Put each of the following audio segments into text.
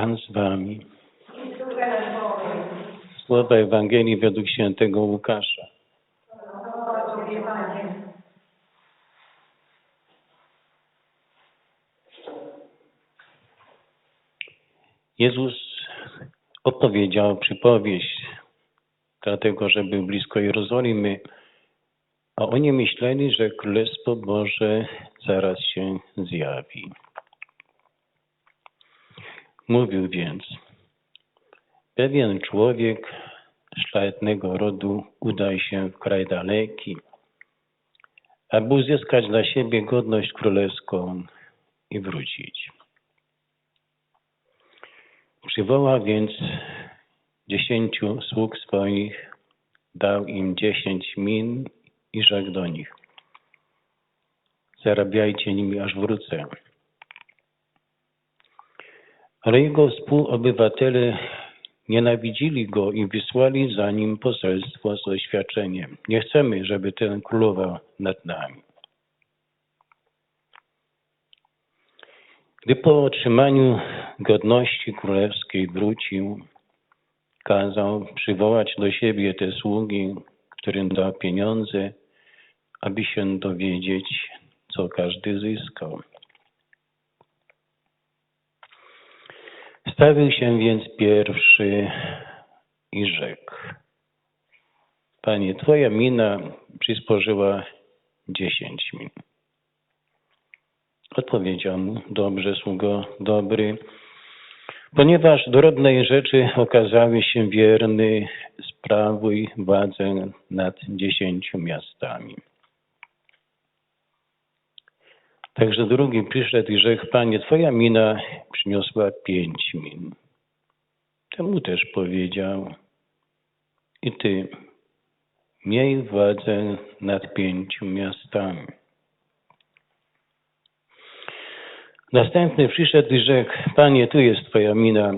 Pan z wami. Słowa Ewangelii według świętego Łukasza. Jezus opowiedział przypowieść, dlatego że był blisko Jerozolimy, a oni myśleli, że Królestwo Boże zaraz się zjawi. Mówił więc, pewien człowiek szlachetnego rodu udał się w kraj daleki, aby uzyskać dla siebie godność królewską i wrócić. Przywołał więc dziesięciu sług swoich, dał im dziesięć min i rzekł do nich. Zarabiajcie nimi, aż wrócę. Ale jego współobywatele nienawidzili go i wysłali za nim poselstwo z oświadczeniem. Nie chcemy, żeby ten królował nad nami. Gdy po otrzymaniu godności królewskiej wrócił, kazał przywołać do siebie te sługi, którym dał pieniądze, aby się dowiedzieć, co każdy zyskał. Stawił się więc pierwszy i rzekł: Panie, Twoja mina przysporzyła dziesięć min. Odpowiedział mu: Dobrze, sługo dobry, ponieważ do rodnej rzeczy okazałeś się wierny, sprawuj władzę nad dziesięciu miastami. Także drugi przyszedł i rzekł, Panie, Twoja mina przyniosła pięć min. Temu też powiedział, i Ty miej władzę nad pięciu miastami. Następny przyszedł i rzekł, Panie, tu jest Twoja mina,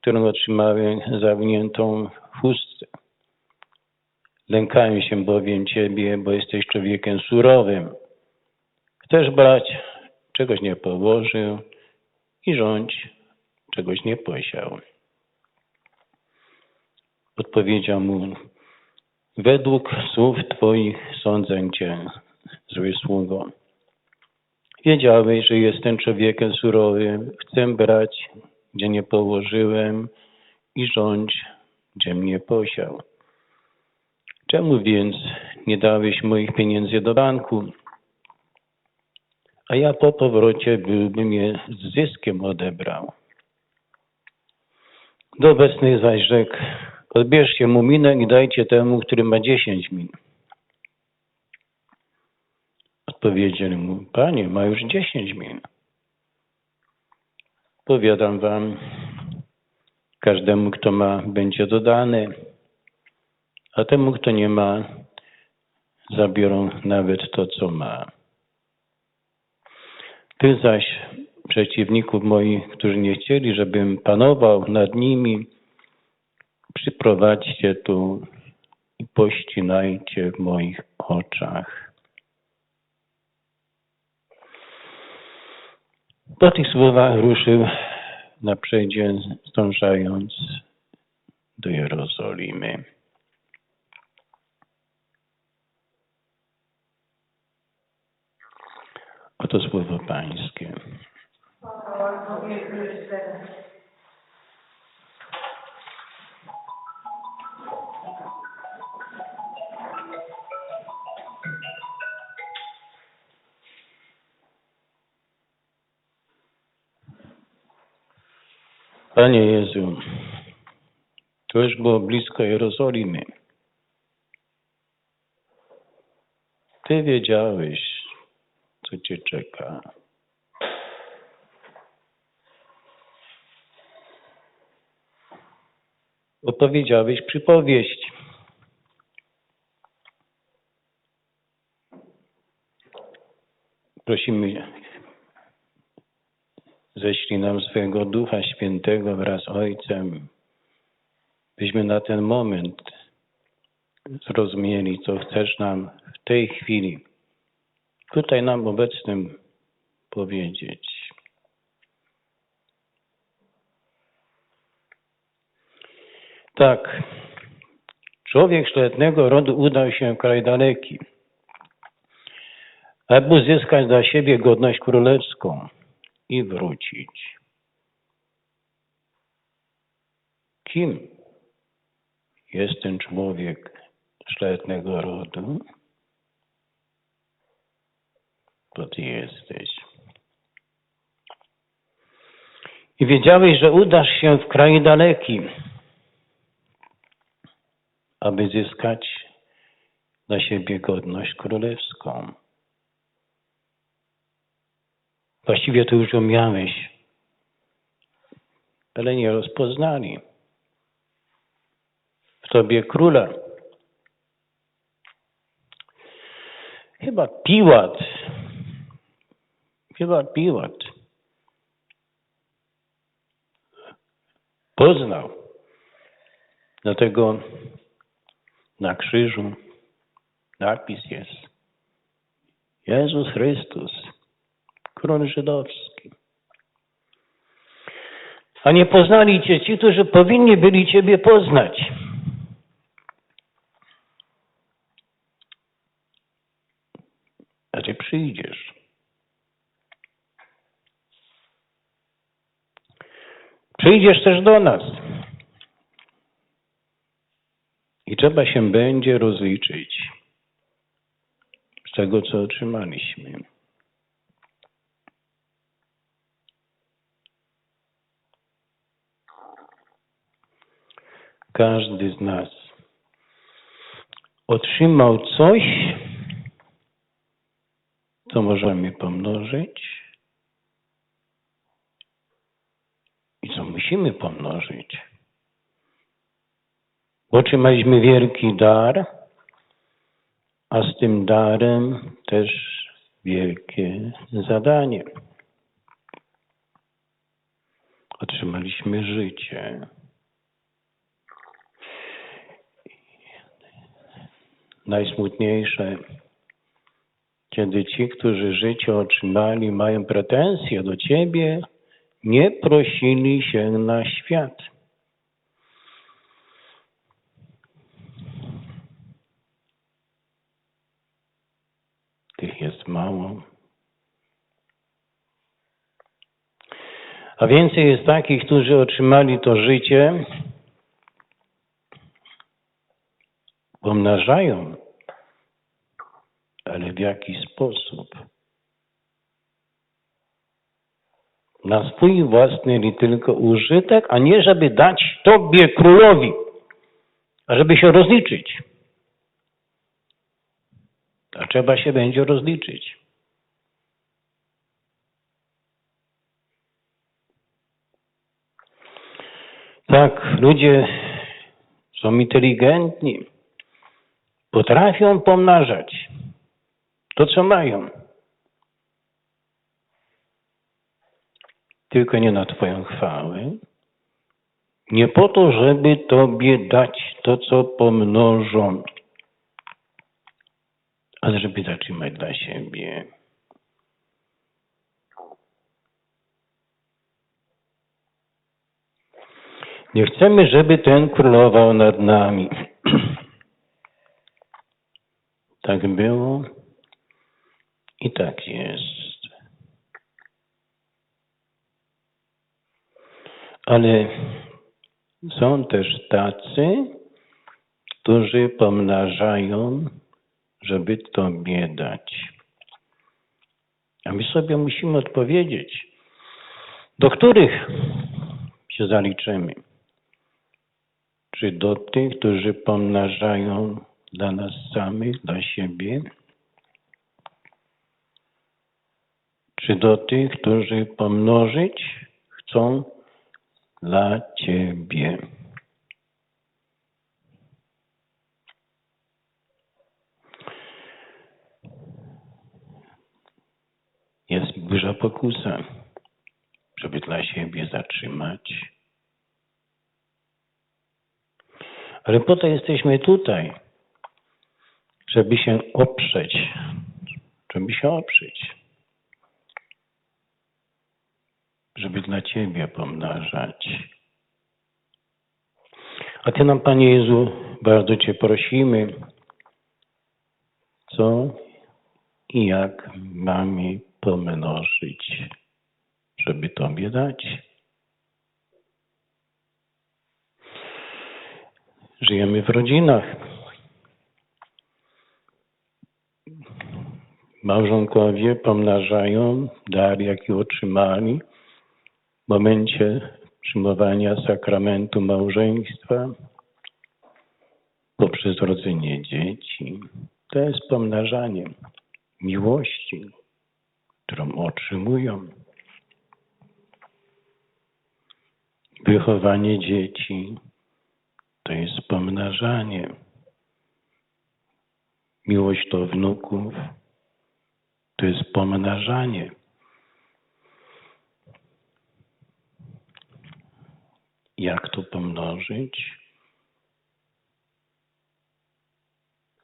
którą otrzymałem zawiniętą w chustce. Lękałem się bowiem Ciebie, bo jesteś człowiekiem surowym. Chcesz brać, czegoś nie położył i rządź, czegoś nie posiał. Odpowiedział mu, według słów Twoich sądzę Cię, zły sługo. Wiedziałeś, że jestem człowiekiem surowym, chcę brać, gdzie nie położyłem i rządź, gdzie mnie posiał. Czemu więc nie dałeś moich pieniędzy do banku? A ja po powrocie byłbym je z zyskiem odebrał. Do obecnych zaś rzekł, odbierzcie mu minę i dajcie temu, który ma dziesięć min. Odpowiedzieli mu, panie, ma już dziesięć min. Powiadam wam, każdemu, kto ma, będzie dodane, a temu, kto nie ma, zabiorą nawet to, co ma. Ty zaś, przeciwników moich, którzy nie chcieli, żebym panował nad nimi, przyprowadźcie tu i pościnajcie w moich oczach. Po tych słowach ruszył na przedzie, zdążając do Jerozolimy. Pańskie. Panie Jezu, to już było blisko Jerozolimy. Ty wiedziałeś, co cię czeka. Opowiedziałeś przypowieść. Prosimy, ześlij nam swojego Ducha Świętego wraz z Ojcem, byśmy na ten moment zrozumieli, co chcesz nam w tej chwili tutaj nam obecnym powiedzieć. Tak. Człowiek szlachetnego rodu udał się w kraj daleki, aby uzyskać dla siebie godność królewską i wrócić. Kim jest ten człowiek szlachetnego rodu? To ty jesteś. I wiedziałeś, że udasz się w kraj daleki, aby zyskać dla siebie godność królewską. Właściwie to już ją miałeś, ale nie rozpoznali w tobie króla. Chyba Piłat, chyba Piłat poznał. Dlatego na krzyżu napis jest Jezus Chrystus, król żydowski. A nie poznali Cię ci, którzy powinni byli Ciebie poznać. A Ty przyjdziesz. Przyjdziesz też do nas. I trzeba się będzie rozliczyć z tego, co otrzymaliśmy. Każdy z nas otrzymał coś, co możemy pomnożyć i co musimy pomnożyć. Otrzymaliśmy wielki dar, a z tym darem też wielkie zadanie. Otrzymaliśmy życie. Najsmutniejsze, kiedy ci, którzy życie otrzymali, mają pretensje do ciebie, nie prosili się na świat. Tych jest mało. A więcej jest takich, którzy otrzymali to życie, pomnażają, ale w jaki sposób? Na swój własny li tylko użytek, a nie żeby dać Tobie królowi, a żeby się rozliczyć. A trzeba się będzie rozliczyć. Tak, ludzie są inteligentni, potrafią pomnażać to, co mają. Tylko nie na Twoją chwałę. Nie po to, żeby Tobie dać to, co pomnożą, ale żeby zatrzymać dla siebie. Nie chcemy, żeby ten królował nad nami. Tak było i tak jest. Ale są też tacy, którzy pomnażają, żeby Tobie dać. A my sobie musimy odpowiedzieć, do których się zaliczymy. Czy do tych, którzy pomnażają dla nas samych, dla siebie? Czy do tych, którzy pomnożyć chcą dla Ciebie? Jest duża pokusa, żeby dla siebie zatrzymać. Ale po to jesteśmy tutaj, żeby się oprzeć, żeby się oprzeć, żeby dla Ciebie pomnażać. A Ty nam, Panie Jezu, bardzo Cię prosimy, co i jak mamy pomnożyć, żeby Tobie dać. Żyjemy w rodzinach. Małżonkowie pomnażają dar, jaki otrzymali w momencie przyjmowania sakramentu małżeństwa poprzez rodzenie dzieci. To jest pomnażanie miłości, którą otrzymują. Wychowanie dzieci to jest pomnażanie. Miłość do wnuków to jest pomnażanie. Jak to pomnożyć?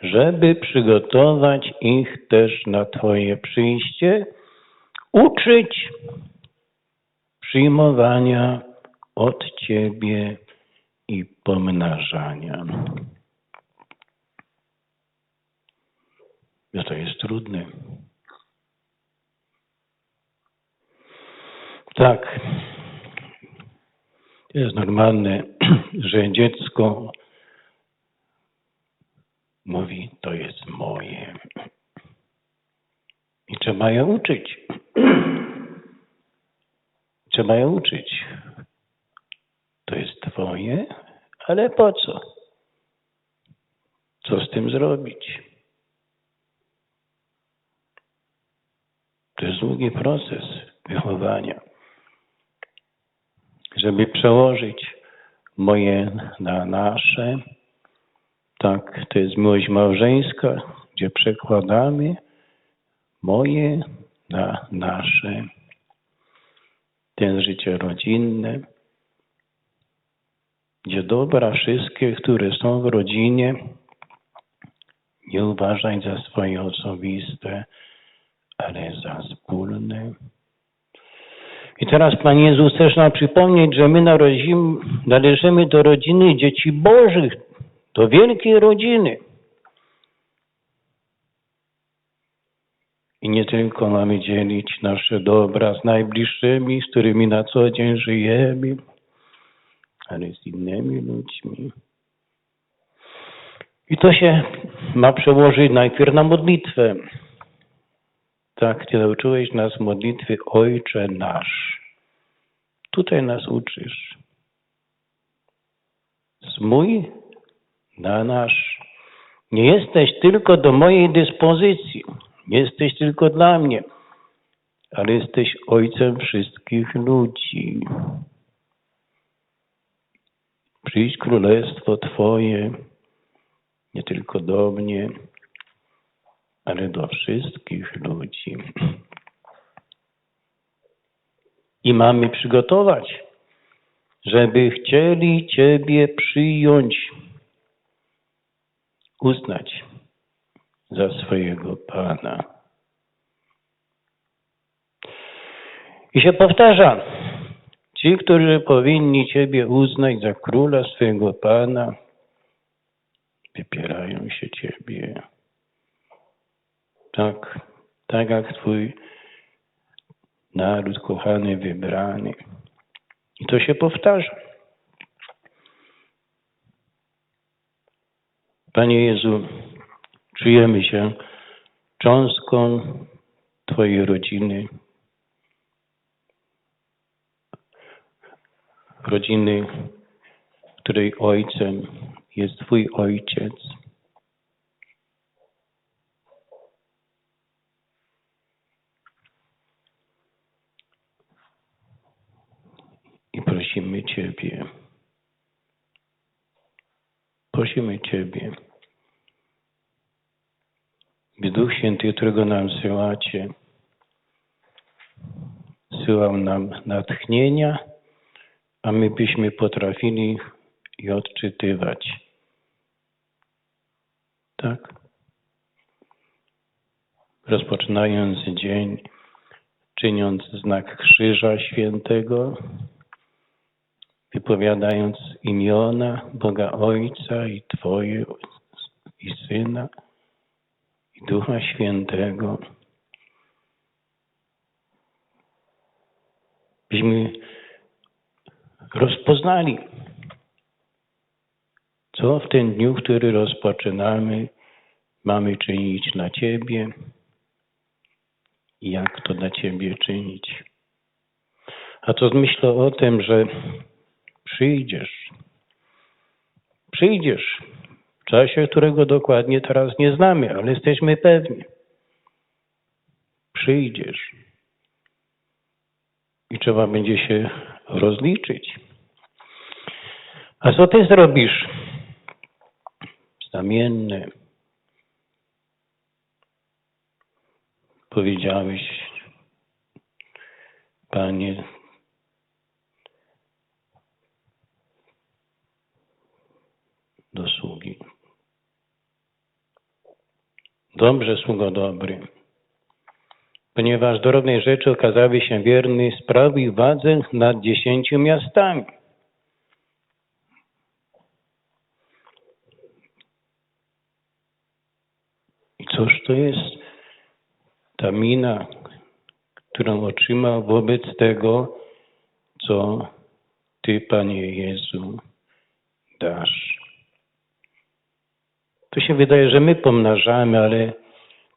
Żeby przygotować ich też na Twoje przyjście, uczyć przyjmowania od Ciebie i pomnażania. No to jest trudne. Tak. Jest normalne, że dziecko mówi, to jest moje. I trzeba je uczyć. Trzeba je uczyć. Twoje, ale po co? Co z tym zrobić? To jest długi proces wychowania żeby przełożyć moje na nasze. Tak, to jest miłość małżeńska, gdzie przekładamy moje na nasze. Jest życie rodzinne, gdzie dobra wszystkie, które są w rodzinie, nie uważaj za swoje osobiste, ale za wspólne. I teraz Pan Jezus też nam przypomnieć, że my narodzimy, należymy do rodziny dzieci Bożych, do wielkiej rodziny. I nie tylko mamy dzielić nasze dobra z najbliższymi, z którymi na co dzień żyjemy, ale z innymi ludźmi. I to się ma przełożyć najpierw na modlitwę. Tak, Ty nauczyłeś nas modlitwy Ojcze nasz. Tutaj nas uczysz. Z mój na nasz. Nie jesteś tylko do mojej dyspozycji. Nie jesteś tylko dla mnie, ale jesteś Ojcem wszystkich ludzi. Przyjdź królestwo Twoje, nie tylko do mnie, ale do wszystkich ludzi. I mamy przygotować, żeby chcieli Ciebie przyjąć, uznać za swojego Pana. I się powtarza, ci, którzy powinni Ciebie uznać za króla swojego Pana, wypierają się Ciebie. Tak, tak jak Twój naród kochany, wybrany. I to się powtarza. Panie Jezu, czujemy się cząstką Twojej rodziny, rodziny, której ojcem jest Twój ojciec. I prosimy Ciebie, prosimy Ciebie, by Duch Święty, którego nam syłacie, syłał nam natchnienia, a my byśmy potrafili je odczytywać. Tak? Rozpoczynając dzień, czyniąc znak Krzyża Świętego, wypowiadając imiona Boga Ojca i Twoje i Syna i Ducha Świętego. Byśmy rozpoznali, co w tym dniu, który rozpoczynamy, mamy czynić dla Ciebie i jak to dla Ciebie czynić. A to myślę o tym, że przyjdziesz. Przyjdziesz w czasie, którego dokładnie teraz nie znamy, ale jesteśmy pewni. Przyjdziesz. I trzeba będzie się rozliczyć. A co ty zrobisz? Znamienne. Powiedziałeś, Panie, do sługi. Dobrze, sługo dobry. Ponieważ do równej rzeczy okazałeś się wierny, sprawił władzę nad dziesięciu miastami. I cóż to jest ta mina, którą otrzymał wobec tego, co Ty, Panie Jezu, dasz. To się wydaje, że my pomnażamy, ale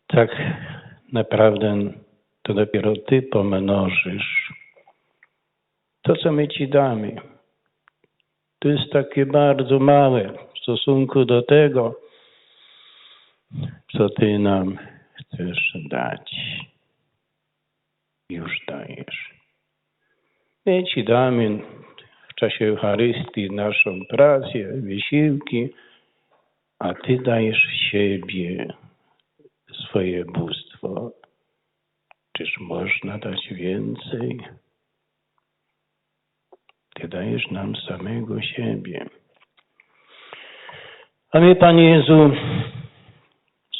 tak naprawdę to dopiero Ty pomnożysz. To, co my Ci damy, to jest takie bardzo małe w stosunku do tego, co Ty nam chcesz dać. Już dajesz. My Ci damy w czasie Eucharystii naszą pracę, wysiłki, a Ty dajesz siebie, swoje bóstwo. Czyż można dać więcej? Ty dajesz nam samego siebie. A my, Panie Jezu,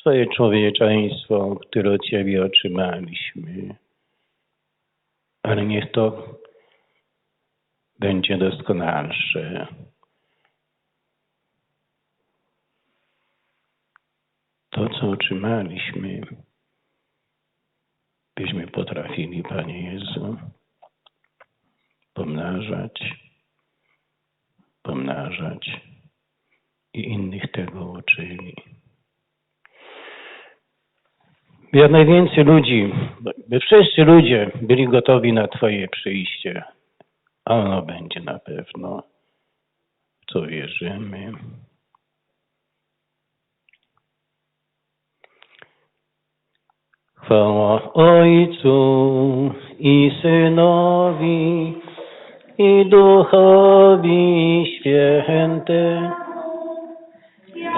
swoje człowieczeństwo, które od Ciebie otrzymaliśmy, ale niech to będzie doskonalsze. To, co otrzymaliśmy, byśmy potrafili, Panie Jezu, pomnażać, pomnażać i innych tego uczyli. Jak najwięcej ludzi, by wszyscy ludzie byli gotowi na Twoje przyjście, a ono będzie na pewno, w co wierzymy. Chwała Ojcu i Synowi i Duchowi Święty,